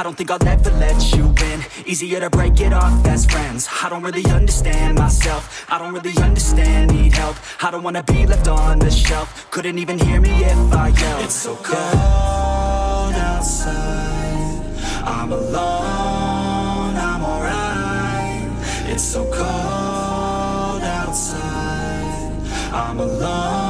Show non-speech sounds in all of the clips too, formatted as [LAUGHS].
I don't think I'll ever let you in. Easier to break it off as friends. I don't really understand myself. I don't really understand, need help. I don't wanna be left on the shelf. Couldn't even hear me if I yelled. It's so cold outside. I'm alone, I'm alright. It's so cold outside. I'm alone,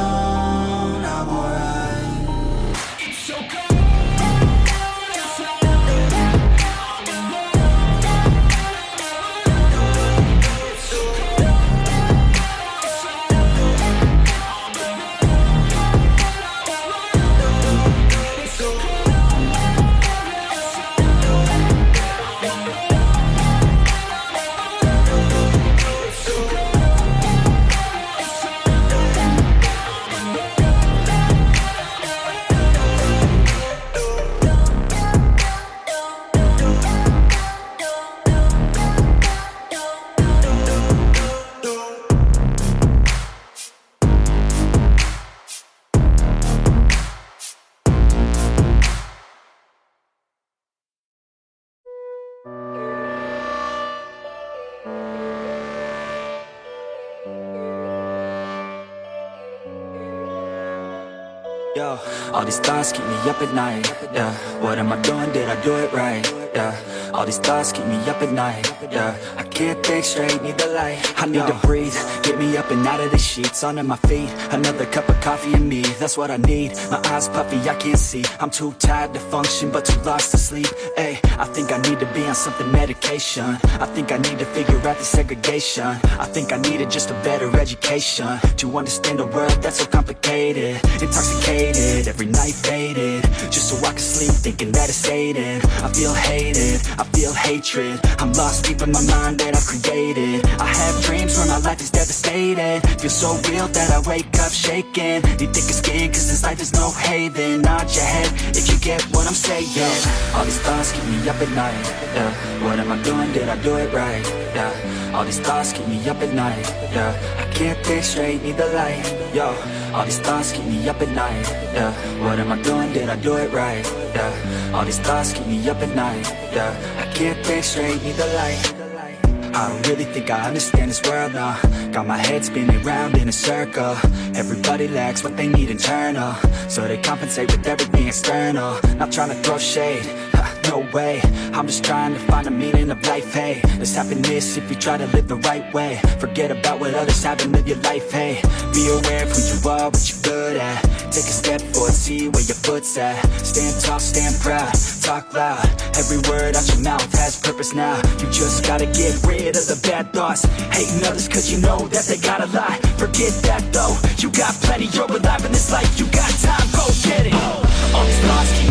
all these thoughts keep me up at night. Yeah, what am I doing? Did I do it right? Yeah, all these thoughts keep me up at night. Yeah, I can't think straight, need the light. I need to breathe, get me up and out of the sheets, Under my feet. Another cup of coffee and me, that's what I need. My eyes puffy, I can't see. I'm too tired to function, but too lost to sleep. Hey, I think I need to be on something medication. I think I need to figure out the segregation. I think I needed just a better education to understand a world that's so complicated. Intoxicated, every night faded, just so I can sleep thinking that it's fading. I feel hated, I feel hatred. I'm lost deep in my mind that I've created. I have dreams where my life is devastated. Feel so real that I wake up shaking. Need thicker skin, cause this life is no haven. Nod your head if you get what I'm saying. All these thoughts keep me up at night. Yeah, what am I doing? Did I do it right? Yeah, all these thoughts keep me up at night. Yeah, I can't think straight, need the light. Yo, all these thoughts keep me up at night. Yeah, what am I doing? Did I do it right? Yeah, all these thoughts keep me up at night. Yeah, I can't think straight, need the light. I don't really think I understand this world now Got my head spinning round in a circle Everybody lacks what they need internal uh. So they compensate with everything external Not trying to throw shade ha, No way, I'm just trying to find a meaning of life, hey. There's happiness if you try to live the right way. Forget about what others have and live your life, hey. Be aware of who you are, what you're good at. Take a step forward, see where your foot's at. Stand tall, stand proud, talk loud. Every word out your mouth has purpose now. You just gotta get rid of the bad thoughts. Hating others cause you know that they got a lie. Forget that though, you got plenty You're alive in this life, you got time, go get it. All these thoughts keep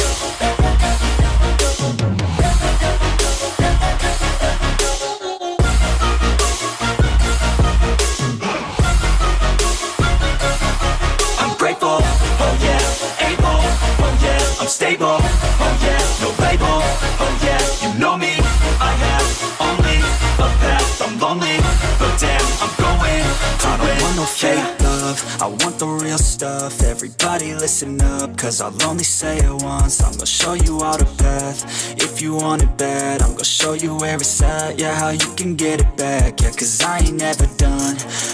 Real stuff, everybody listen up, cause I'll only say it once, I'm gonna show you all the path, if you want it bad, I'm gonna show you where it's at, yeah, how you can get it back, yeah, cause I ain't never done,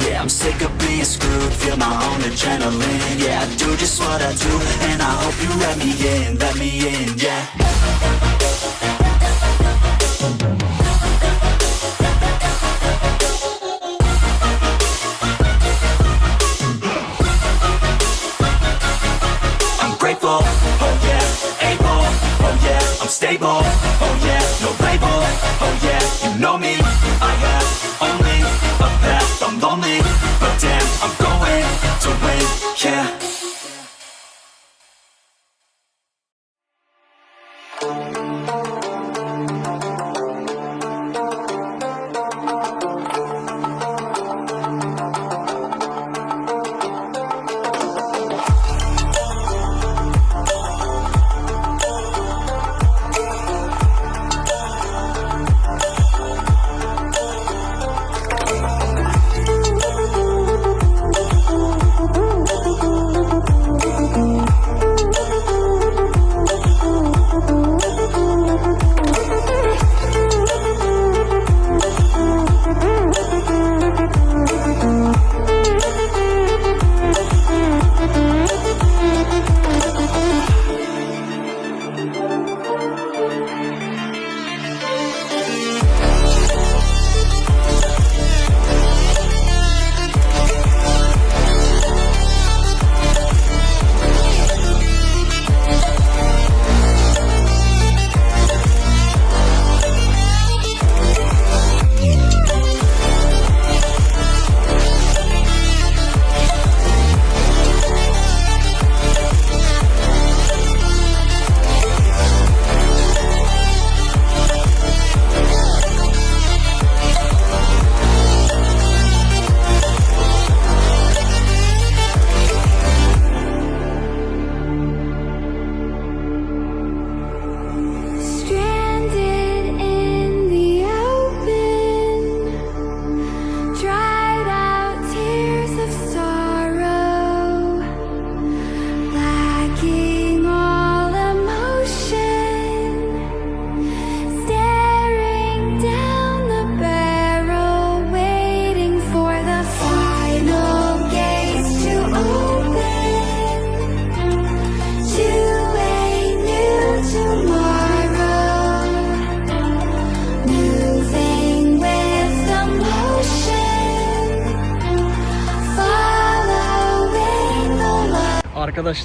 yeah, I'm sick of being screwed, feel my own adrenaline, yeah, I do just what I do, and I hope you let me in, let me in, yeah. I'm grateful, oh yeah, able, oh yeah, I'm stable, oh yeah, no label, oh yeah, you know me,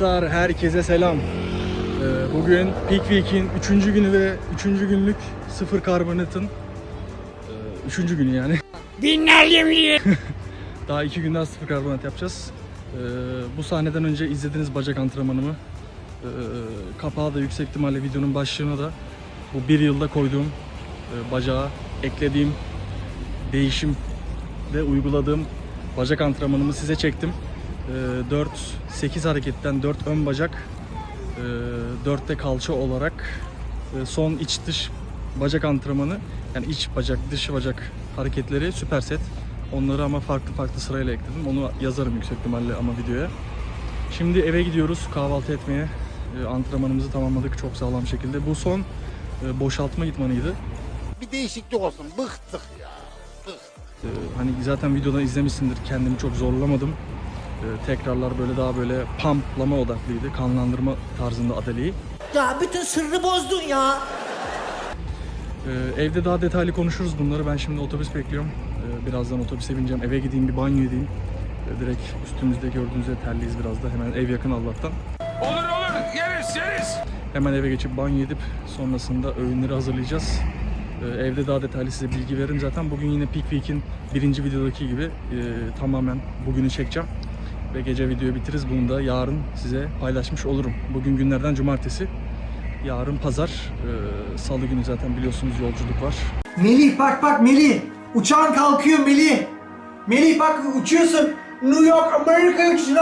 Arkadaşlar herkese selam. Ee, Bugün Peak Week'in 3. günü ve 3. günlük sıfır karbonatın 3. günü yani. Binlerce [LAUGHS] Daha 2 gün daha sıfır karbonat yapacağız. Ee, Bu sahneden önce izlediğiniz bacak antrenmanımı. Ee, Kapağı da yüksek ihtimalle videonun başlığına da bu bir yılda koyduğum e, bacağa eklediğim değişim ve uyguladığım bacak antrenmanımı size çektim. 4-8 hareketten 4 ön bacak, 4 de kalça olarak son iç dış bacak antrenmanı yani iç bacak dış bacak hareketleri süper set. Onları ama farklı farklı sırayla ekledim. Onu yazarım yüksek ihtimalle ama videoya. Şimdi eve gidiyoruz kahvaltı etmeye. E, Antrenmanımızı tamamladık çok sağlam şekilde. Bu son boşaltma idmanıydı. bir değişiklik olsun. Bıktık ya. Ee, hani zaten videodan izlemişsindir kendimi çok zorlamadım. Ee, tekrarlar böyle daha böyle pumplama odaklıydı. Kanlandırma tarzında adaleyi. Ya bütün sırrı bozdun ya. Ee, evde daha detaylı konuşuruz bunları. Ben şimdi otobüs bekliyorum. Ee, birazdan otobüse bineceğim. Eve gideyim bir banyo edeyim. Ee, direkt üstümüzde gördüğünüz üzere terliyiz biraz da. Hemen ev yakın Allah'tan. Olur olur yeriz yeriz. Hemen eve geçip banyo edip sonrasında öğünleri hazırlayacağız. Ee, evde daha detaylı size bilgi veririm. Zaten bugün yine Peak Week'in birinci videodaki gibi e, tamamen bugünü çekeceğim. Ve gece videoyu bitiririz. Bunu da yarın size paylaşmış olurum. Bugün günlerden cumartesi. Yarın pazar. Ee, Salı günü zaten biliyorsunuz yolculuk var. Melih bak bak Melih. Uçağın kalkıyor Melih. Melih bak uçuyorsun. New York Amerika uçuşuna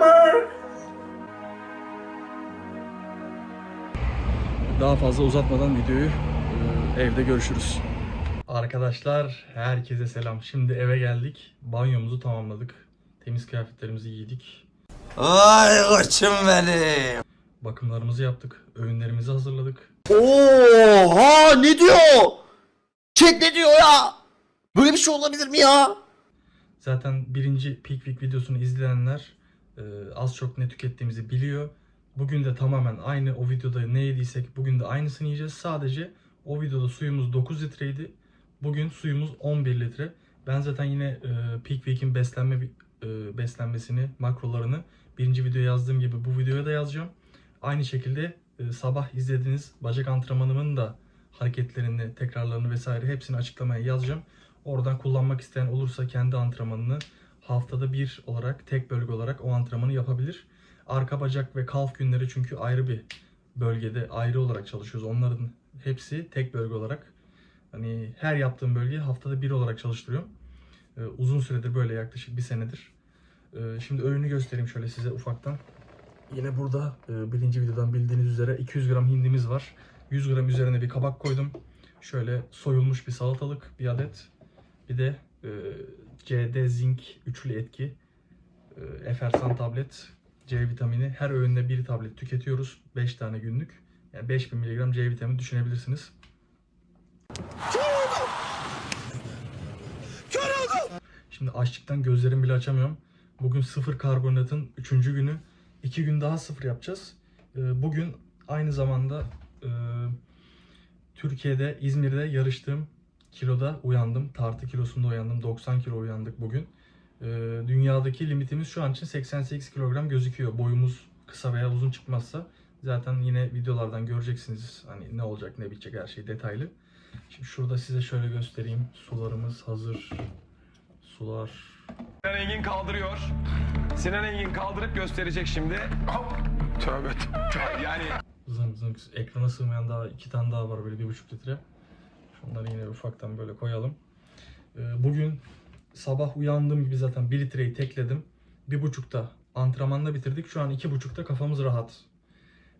Mark. Daha fazla uzatmadan videoyu e, evde görüşürüz. Arkadaşlar herkese selam. Şimdi eve geldik. Banyomuzu tamamladık. Temiz kıyafetlerimizi giydik. Ay koçum benim. Bakımlarımızı yaptık. Öğünlerimizi hazırladık. Oha ne diyor? Chat ne diyor ya? Böyle bir şey olabilir mi ya? Zaten birinci Peak Week videosunu izleyenler e, az çok ne tükettiğimizi biliyor. Bugün de tamamen aynı o videoda ne yediysek bugün de aynısını yiyeceğiz. Sadece o videoda suyumuz 9 litreydi. Bugün suyumuz 11 litre. Ben zaten yine e, Peak Week'in beslenme e, beslenmesini, makrolarını birinci videoya yazdığım gibi bu videoya da yazacağım. Aynı şekilde e, sabah izlediğiniz bacak antrenmanımın da hareketlerini, tekrarlarını vesaire hepsini açıklamaya yazacağım. Oradan kullanmak isteyen olursa kendi antrenmanını haftada bir olarak, tek bölge olarak o antrenmanı yapabilir. Arka bacak ve kalf günleri çünkü ayrı bir bölgede ayrı olarak çalışıyoruz. Onların hepsi tek bölge olarak. Hani her yaptığım bölgeyi haftada bir olarak çalıştırıyorum. Ee, uzun süredir böyle yaklaşık bir senedir. Ee, şimdi öğünü göstereyim şöyle size ufaktan. Yine burada e, birinci videodan bildiğiniz üzere 200 gram hindimiz var. 100 gram üzerine bir kabak koydum. Şöyle soyulmuş bir salatalık bir adet. Bir de e, CD zinc üçlü etki. E, Efersan tablet. C vitamini. Her öğünde bir tablet tüketiyoruz. 5 tane günlük. Yani 5000 mg C vitamini düşünebilirsiniz. Şimdi açlıktan gözlerimi bile açamıyorum. Bugün sıfır karbonatın 3. günü. 2 gün daha sıfır yapacağız. Ee, Bugün aynı zamanda e, Türkiye'de, İzmir'de yarıştığım kiloda uyandım. Tartı kilosunda uyandım. 90 kilo uyandık bugün. Ee, Dünyadaki limitimiz şu an için 88 kilogram gözüküyor. Boyumuz kısa veya uzun çıkmazsa. Zaten yine videolardan göreceksiniz hani ne olacak ne bitecek her şey detaylı. Şimdi şurada size şöyle göstereyim. Sularımız hazır. Sular Sinan Engin kaldırıyor. Sinan Engin kaldırıp gösterecek şimdi. Hop. Tövbe tövbe. Yani zınk zınk ekrana sığmayan daha iki tane daha var böyle bir buçuk litre. Şunları yine ufaktan böyle koyalım. Ee, Bugün sabah uyandığım gibi zaten bir litreyi tekledim. Bir buçukta antrenmanla bitirdik. Şu an iki buçukta kafamız rahat.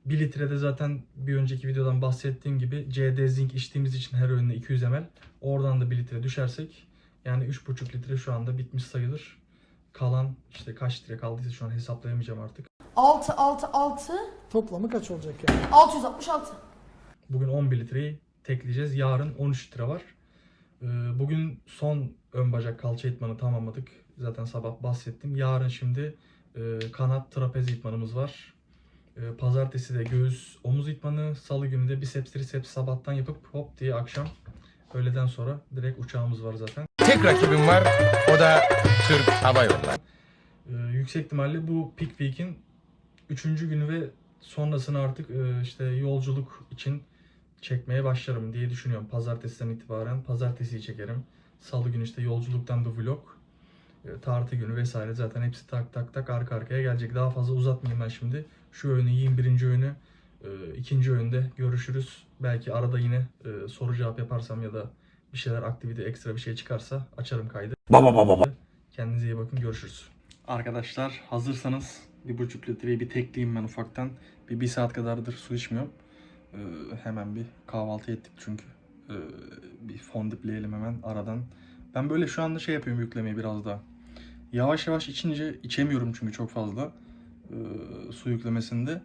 Bir litrede zaten bir önceki videodan bahsettiğim gibi CD zinc içtiğimiz için her öğünde 200 ml. Oradan da bir litre düşersek yani 3,5 litre şu anda bitmiş sayılır. Kalan işte kaç litre kaldıysa şu an hesaplayamayacağım artık. 6 6 6 Toplamı kaç olacak yani? 666. Bugün 11 litreyi tekleyeceğiz. Yarın 13 litre var. Ee, Bugün son ön bacak kalça itmanı tamamladık. Zaten sabah bahsettim. Yarın şimdi e, kanat trapez itmanımız var. E, Pazartesi de göğüs omuz itmanı. Salı günü de biceps triceps sabahtan yapıp hop diye akşam öğleden sonra direkt uçağımız var zaten. Tek rakibim var. O da Türk Hava Yolları. Ee, yüksek ihtimalle bu Peak Week'in Üçüncü günü ve sonrasını artık e, işte yolculuk için çekmeye başlarım diye düşünüyorum. Pazartesiden itibaren pazartesiyi çekerim. Salı günü işte yolculuktan bir vlog. E, tartı günü vesaire zaten hepsi tak tak tak arka arkaya gelecek. Daha fazla uzatmayayım ben şimdi. Şu öğünü yiyeyim birinci öğünü. E, ikinci öğünde görüşürüz. Belki arada yine e, soru cevap yaparsam ya da bir şeyler aktivite ekstra bir şey çıkarsa açarım kaydı. Baba baba baba. Kendinize iyi bakın görüşürüz. Arkadaşlar hazırsanız bir buçuk litreyi bir tekleyeyim ben ufaktan. Bir, bir saat kadardır su içmiyorum. Ee, hemen bir kahvaltı ettik çünkü. Ee, bir fondipleyelim hemen aradan. Ben böyle şu anda şey yapıyorum yüklemeyi biraz daha. Yavaş yavaş içince içemiyorum çünkü çok fazla ee, su yüklemesinde.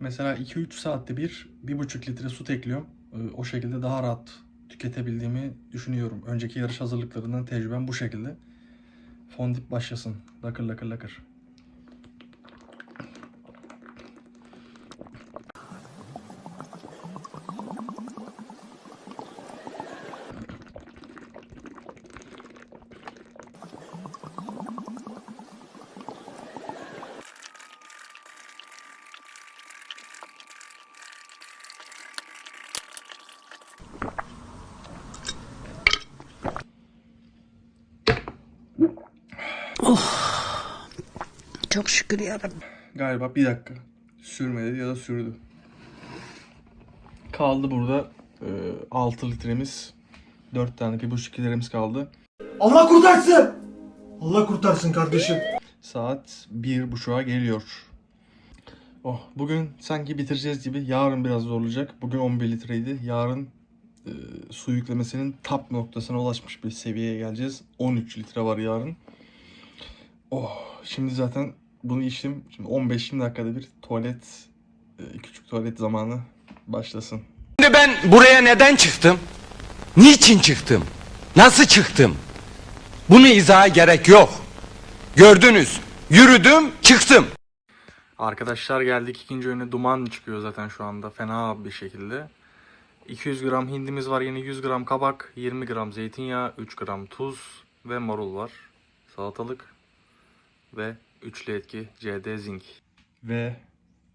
Mesela 2-3 saatte bir, bir buçuk litre su tekliyorum. Ee, o şekilde daha rahat tüketebildiğimi düşünüyorum. Önceki yarış hazırlıklarından tecrübem bu şekilde. Fondip başlasın. Lakır lakır lakır. Çok şükür yarabbim. Galiba bir dakika. Sürmedi ya da sürdü. Kaldı burada e, 6 litremiz. 4 tane, 1,5 litremiz kaldı. Allah kurtarsın. Allah kurtarsın kardeşim. Saat bir buçuğa geliyor. Oh, bugün sanki bitireceğiz gibi. Yarın biraz zorlayacak. Bugün 11 litreydi. Yarın e, su yüklemesinin top noktasına ulaşmış bir seviyeye geleceğiz. 13 litre var yarın. Oh, şimdi zaten bunu içtim. Şimdi 15-20 dakikada bir tuvalet, e, küçük tuvalet zamanı başlasın. Şimdi ben buraya neden çıktım? Niçin çıktım? Nasıl çıktım? Bunu izaha gerek yok. Gördünüz. Yürüdüm, çıktım. Arkadaşlar geldik ikinci öğüne duman çıkıyor zaten şu anda fena bir şekilde. 200 gram hindimiz var yine 100 gram kabak, 20 gram zeytinyağı, 3 gram tuz ve marul var. Salatalık ve üçlü etki CD zinc. Ve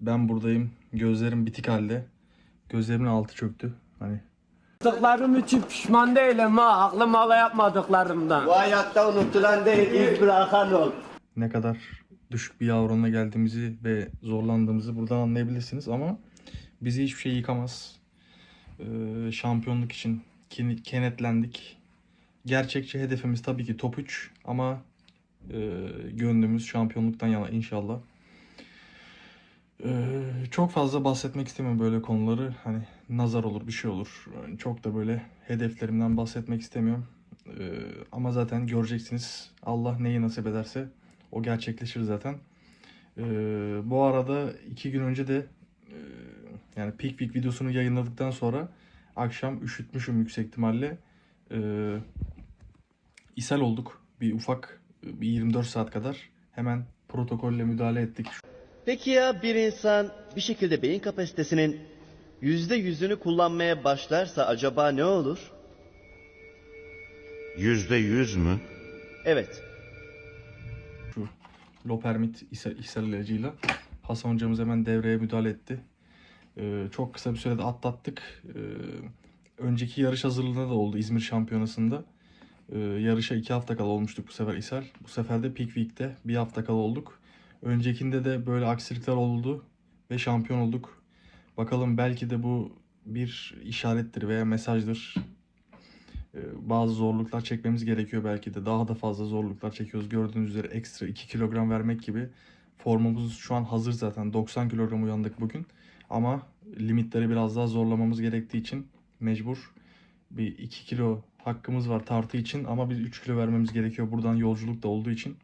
ben buradayım. Gözlerim bitik halde. Gözlerimin altı çöktü. Hani Yaptıklarım için pişman değilim ha. Aklım hala yapmadıklarımdan. Bu hayatta unutulan değil, ilk bırakan ol. ne kadar düşük bir yavronla geldiğimizi ve zorlandığımızı buradan anlayabilirsiniz ama bizi hiçbir şey yıkamaz. Ee, şampiyonluk için ken- kenetlendik. Gerçekçi hedefimiz tabii ki top 3 ama gönlümüz şampiyonluktan yana inşallah. Ee, çok fazla bahsetmek istemiyorum böyle konuları. Hani nazar olur, bir şey olur. Çok da böyle hedeflerimden bahsetmek istemiyorum. Ee, ama zaten göreceksiniz. Allah neyi nasip ederse o gerçekleşir zaten. Ee, bu arada iki gün önce de e, yani Peak Week videosunu yayınladıktan sonra akşam üşütmüşüm yüksek ihtimalle. Ee, ishal olduk. Bir ufak 24 saat kadar. Hemen protokolle müdahale ettik. Peki ya bir insan bir şekilde beyin kapasitesinin yüzde yüzünü kullanmaya başlarsa acaba ne olur? Yüzde yüz mü? Evet. Lopermit ishal, ishal ilacıyla. Hasan hocamız hemen devreye müdahale etti. Ee, çok kısa bir sürede atlattık. Ee, önceki yarış hazırlığında da oldu İzmir Şampiyonası'nda. Ee, yarışa iki hafta kala olmuştuk bu sefer ishal. Bu sefer de Peak Week'te bir hafta kala olduk. Öncekinde de böyle aksilikler oldu ve şampiyon olduk. Bakalım belki de bu bir işarettir veya mesajdır. Ee, bazı zorluklar çekmemiz gerekiyor belki de. Daha da fazla zorluklar çekiyoruz. Gördüğünüz üzere ekstra 2 kilogram vermek gibi. Formumuz şu an hazır zaten. 90 kilogram uyandık bugün. Ama limitleri biraz daha zorlamamız gerektiği için mecbur. Bir 2 kilo hakkımız var tartı için ama biz 3 kilo vermemiz gerekiyor buradan yolculuk da olduğu için.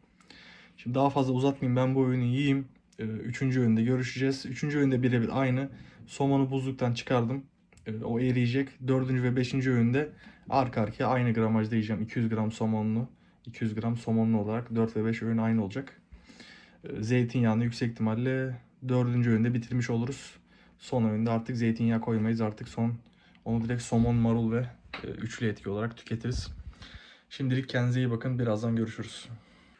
Şimdi daha fazla uzatmayayım ben bu oyunu yiyeyim. Ee, Üçüncü öğünde görüşeceğiz. Üçüncü öğünde birebir aynı. Somonu buzluktan çıkardım. Ee, O eriyecek. Dördüncü ve beşinci öğünde arka arkaya aynı gramajda yiyeceğim. 200 gram somonlu, 200 gram somonlu olarak 4 ve 5 öğün aynı olacak. Ee, Zeytinyağını yüksek ihtimalle dördüncü öğünde bitirmiş oluruz. Son öğünde artık zeytinyağı koymayız. Artık son onu direkt somon, marul ve üçlü etki olarak tüketiriz. Şimdilik kendinize iyi bakın. Birazdan görüşürüz.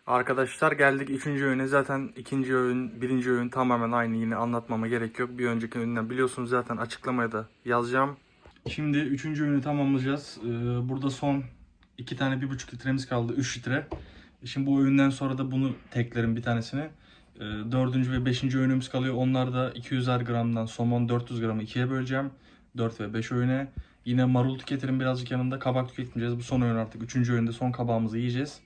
Arkadaşlar geldik üçüncü öğüne. Zaten ikinci öğün, birinci öğün tamamen aynı. Yine anlatmama gerek yok. Bir önceki öğünden biliyorsunuz zaten açıklamaya da yazacağım. Şimdi üçüncü öğünü tamamlayacağız. Ee, burada son iki tane bir buçuk litremiz kaldı. 3 litre. Şimdi bu öğünden sonra da bunu teklerim bir tanesini. Dördüncü ve beşinci öğünümüz kalıyor. Onlar da 200'er gramdan somon 400 gramı ikiye böleceğim. 4 ve 5 öğüne. Yine marul tüketirim birazcık yanında. Kabak tüketmeyeceğiz. Bu son öğün artık. Üçüncü öğünde son kabağımızı yiyeceğiz.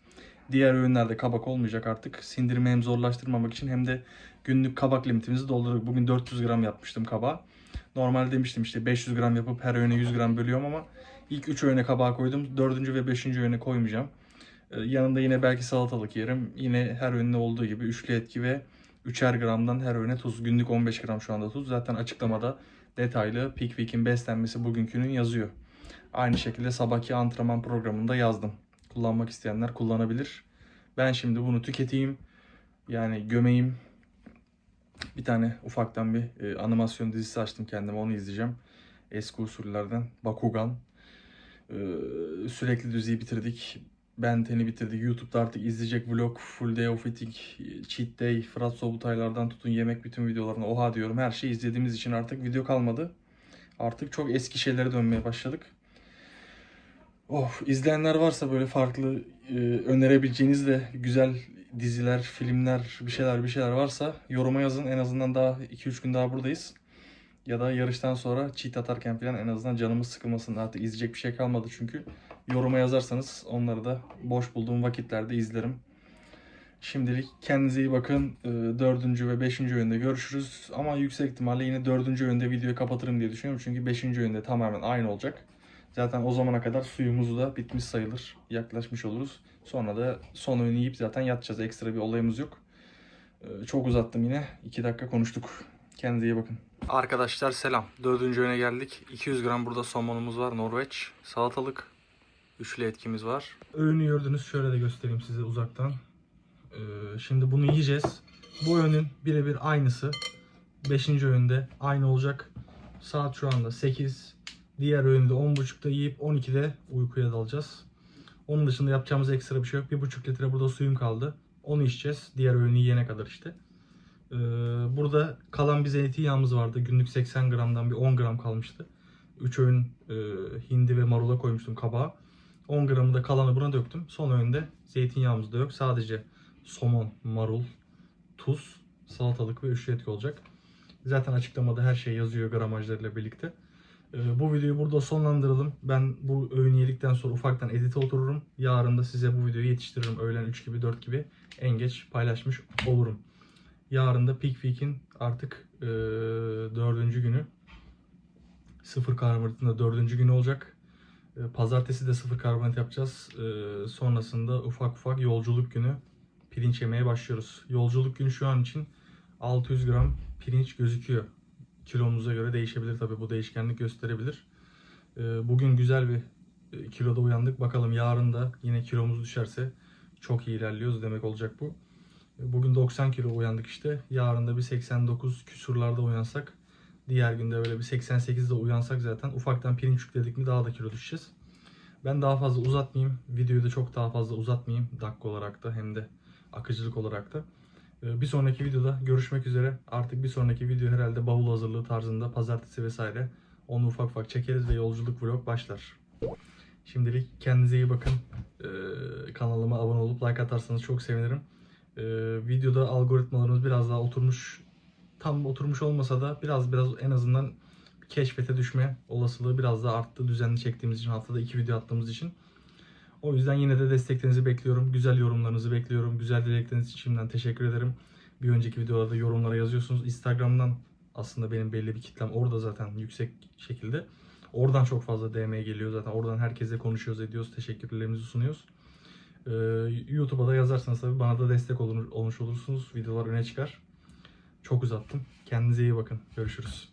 Diğer öğünlerde kabak olmayacak artık. Sindirimi hem zorlaştırmamak için hem de günlük kabak limitimizi doldurduk. Bugün 400 gram yapmıştım kabağı. Normalde demiştim işte 500 gram yapıp her öğüne 100 gram bölüyorum ama ilk 3 öğüne kabağı koydum. 4. ve 5. öğüne koymayacağım. Ee, yanında yine belki salatalık yerim. Yine her öğünde olduğu gibi üçlü etki ve 3'er gramdan her öğüne tuz. Günlük 15 gram şu anda tuz. Zaten açıklamada detaylı Peak Week'in beslenmesi bugünkünün yazıyor. Aynı şekilde sabahki antrenman programında yazdım. Kullanmak isteyenler kullanabilir. Ben şimdi bunu tüketeyim. Yani gömeyim. Bir tane ufaktan bir e, animasyon dizisi açtım kendime. Onu izleyeceğim. Eski usullerden. Bakugan. Ee, sürekli diziyi bitirdik. Ben Ten'i bitirdik. YouTube'da artık izleyecek vlog, full day of eating, cheat day, Fırat Sobutaylardan tutun yemek bütün videolarına oha diyorum. Her şeyi izlediğimiz için artık video kalmadı. Artık çok eski şeylere dönmeye başladık. Of, izleyenler varsa böyle farklı e, önerebileceğiniz de güzel diziler, filmler, bir şeyler bir şeyler varsa yoruma yazın. En azından daha 2-3 gün daha buradayız. Ya da yarıştan sonra cheat atarken falan en azından canımız sıkılmasın. Artık izleyecek bir şey kalmadı çünkü. Yoruma yazarsanız onları da boş bulduğum vakitlerde izlerim. Şimdilik kendinize iyi bakın. E, Dördüncü ve beşinci öğünde görüşürüz. Ama yüksek ihtimalle yine dördüncü öğünde videoyu kapatırım diye düşünüyorum. Çünkü beşinci öğünde tamamen aynı olacak. Zaten o zamana kadar suyumuz da bitmiş sayılır. Yaklaşmış oluruz. Sonra da son öğünü yiyip zaten yatacağız. Ekstra bir olayımız yok. Ee, Çok uzattım yine. 2 dakika konuştuk. Kendinize iyi bakın. Arkadaşlar selam. Dördüncü öğüne geldik. 200 gram burada somonumuz var. Norveç. Salatalık. Üçlü etkimiz var. Öğünü gördünüz. Şöyle de göstereyim size uzaktan. Ee, Şimdi bunu yiyeceğiz. Bu öğünün birebir aynısı. Beşinci öğünde aynı olacak. Saat şu anda 8. Diğer öğünde 10.30'da yiyip 12'de uykuya dalacağız. Onun dışında yapacağımız ekstra bir şey yok. 1.5 litre burada suyum kaldı. Onu içeceğiz. Diğer öğünü yiyene kadar işte. Ee, burada kalan bir zeytinyağımız vardı. Günlük 80 gramdan bir 10 gram kalmıştı. 3 öğün e, hindi ve marula koymuştum kabağa. 10 gramı da kalanı buna döktüm. Son öğünde zeytinyağımız da yok. Sadece somon, marul, tuz, salatalık ve üçlü etki olacak. Zaten açıklamada her şey yazıyor gramajlarıyla birlikte. Ee, Bu videoyu burada sonlandıralım. Ben bu öğünü yedikten sonra ufaktan edite otururum. Yarın da size bu videoyu yetiştiririm. Öğlen 3 gibi 4 gibi en geç paylaşmış olurum. Yarın da Peak Week'in artık e, dördüncü günü. Sıfır karbonatın da dördüncü günü olacak. E, Pazartesi de sıfır karbonat yapacağız. E, sonrasında ufak ufak yolculuk günü pirinç yemeye başlıyoruz. Yolculuk günü şu an için 600 gram pirinç gözüküyor kilomuza göre değişebilir tabii bu değişkenlik gösterebilir. Ee, Bugün güzel bir e, kiloda uyandık. Bakalım yarın da yine kilomuz düşerse çok iyi ilerliyoruz demek olacak bu. Bugün 90 kilo uyandık işte. Yarın da bir 89 küsurlarda uyansak. Diğer günde böyle bir 88'de uyansak zaten ufaktan pirinç yükledik mi daha da kilo düşeceğiz. Ben daha fazla uzatmayayım. Videoyu da çok daha fazla uzatmayayım. Dakika olarak da hem de akıcılık olarak da. Ee, Bir sonraki videoda görüşmek üzere. Artık bir sonraki video herhalde bavul hazırlığı tarzında pazartesi vesaire. Onu ufak ufak çekeriz ve yolculuk vlog başlar. Şimdilik kendinize iyi bakın. Ee, kanalıma abone olup like atarsanız çok sevinirim. Ee, videoda algoritmalarımız biraz daha oturmuş. Tam oturmuş olmasa da biraz biraz en azından keşfete düşme olasılığı biraz daha arttı. Düzenli çektiğimiz için haftada iki video attığımız için. O yüzden yine de desteklerinizi bekliyorum. Güzel yorumlarınızı bekliyorum. Güzel dilekleriniz için şimdiden teşekkür ederim. Bir önceki videolarda yorumlara yazıyorsunuz. Instagram'dan aslında benim belli bir kitlem orada zaten yüksek şekilde. Oradan çok fazla DM geliyor zaten. Oradan herkese konuşuyoruz, ediyoruz. Teşekkürlerimizi sunuyoruz. Ee, YouTube'a da yazarsanız tabii bana da destek olmuş olursunuz. Videolar öne çıkar. Çok uzattım. Kendinize iyi bakın. Görüşürüz.